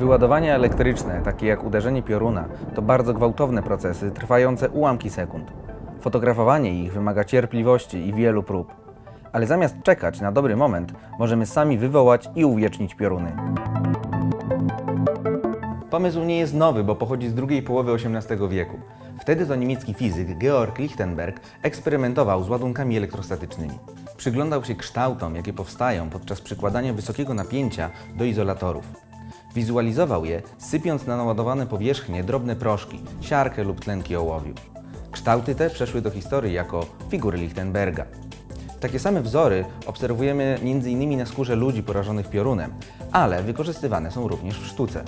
Wyładowania elektryczne, takie jak uderzenie pioruna, to bardzo gwałtowne procesy trwające ułamki sekund. Fotografowanie ich wymaga cierpliwości i wielu prób. Ale zamiast czekać na dobry moment, możemy sami wywołać i uwiecznić pioruny. Pomysł nie jest nowy, bo pochodzi z drugiej połowy XVIII wieku. Wtedy to niemiecki fizyk Georg Lichtenberg eksperymentował z ładunkami elektrostatycznymi. Przyglądał się kształtom, jakie powstają podczas przykładania wysokiego napięcia do izolatorów. Wizualizował je, sypiąc na naładowane powierzchnie drobne proszki, siarkę lub tlenki ołowiu. Kształty te przeszły do historii jako figury Lichtenberga. Takie same wzory obserwujemy m.in. na skórze ludzi porażonych piorunem, ale wykorzystywane są również w sztuce.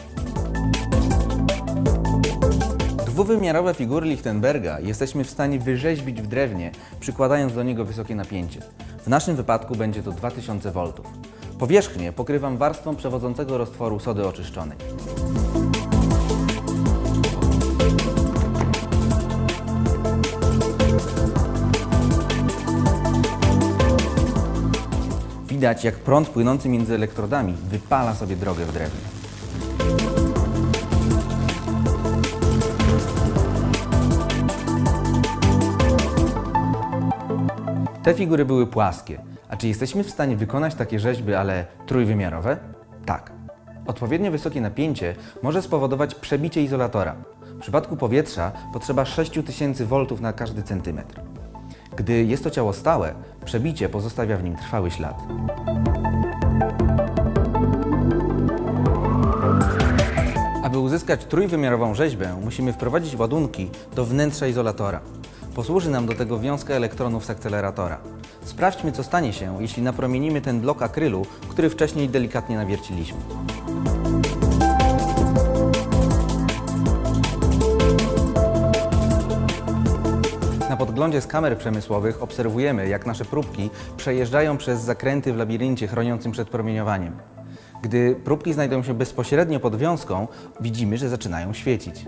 Dwuwymiarowe figury Lichtenberga jesteśmy w stanie wyrzeźbić w drewnie, przykładając do niego wysokie napięcie. W naszym wypadku będzie to 2000 V. Powierzchnię pokrywam warstwą przewodzącego roztworu sody oczyszczonej. Widać, jak prąd płynący między elektrodami wypala sobie drogę w drewnie. Te figury były płaskie. A czy jesteśmy w stanie wykonać takie rzeźby, ale trójwymiarowe? Tak. Odpowiednio wysokie napięcie może spowodować przebicie izolatora. W przypadku powietrza potrzeba 6000 V na każdy centymetr. Gdy jest to ciało stałe, przebicie pozostawia w nim trwały ślad. Aby uzyskać trójwymiarową rzeźbę, musimy wprowadzić ładunki do wnętrza izolatora. Posłuży nam do tego wiązka elektronów z akceleratora. Sprawdźmy, co stanie się, jeśli napromienimy ten blok akrylu, który wcześniej delikatnie nawierciliśmy. Na podglądzie z kamer przemysłowych obserwujemy, jak nasze próbki przejeżdżają przez zakręty w labiryncie chroniącym przed promieniowaniem. Gdy próbki znajdują się bezpośrednio pod wiązką, widzimy, że zaczynają świecić.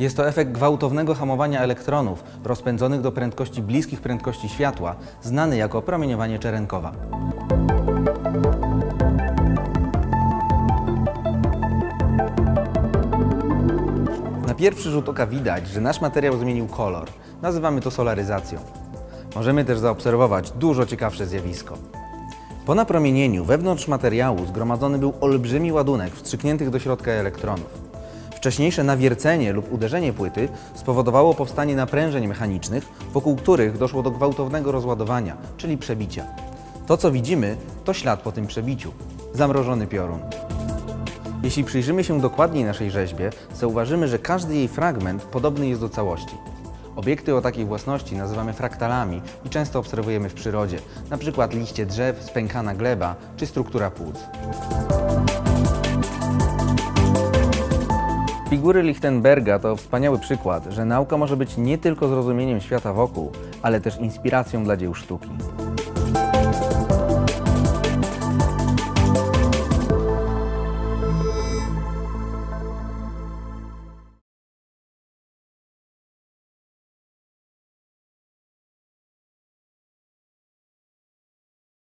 Jest to efekt gwałtownego hamowania elektronów rozpędzonych do prędkości bliskich prędkości światła, znany jako promieniowanie Czerenkowa. Na pierwszy rzut oka widać, że nasz materiał zmienił kolor. Nazywamy to solaryzacją. Możemy też zaobserwować dużo ciekawsze zjawisko. Po napromienieniu wewnątrz materiału zgromadzony był olbrzymi ładunek wstrzykniętych do środka elektronów. Wcześniejsze nawiercenie lub uderzenie płyty spowodowało powstanie naprężeń mechanicznych, wokół których doszło do gwałtownego rozładowania, czyli przebicia. To, co widzimy, to ślad po tym przebiciu zamrożony piorun. Jeśli przyjrzymy się dokładniej naszej rzeźbie, zauważymy, że każdy jej fragment podobny jest do całości. Obiekty o takiej własności nazywamy fraktalami i często obserwujemy w przyrodzie, np. liście drzew, spękana gleba czy struktura płuc. Figury Lichtenberga to wspaniały przykład, że nauka może być nie tylko zrozumieniem świata wokół, ale też inspiracją dla dzieł sztuki.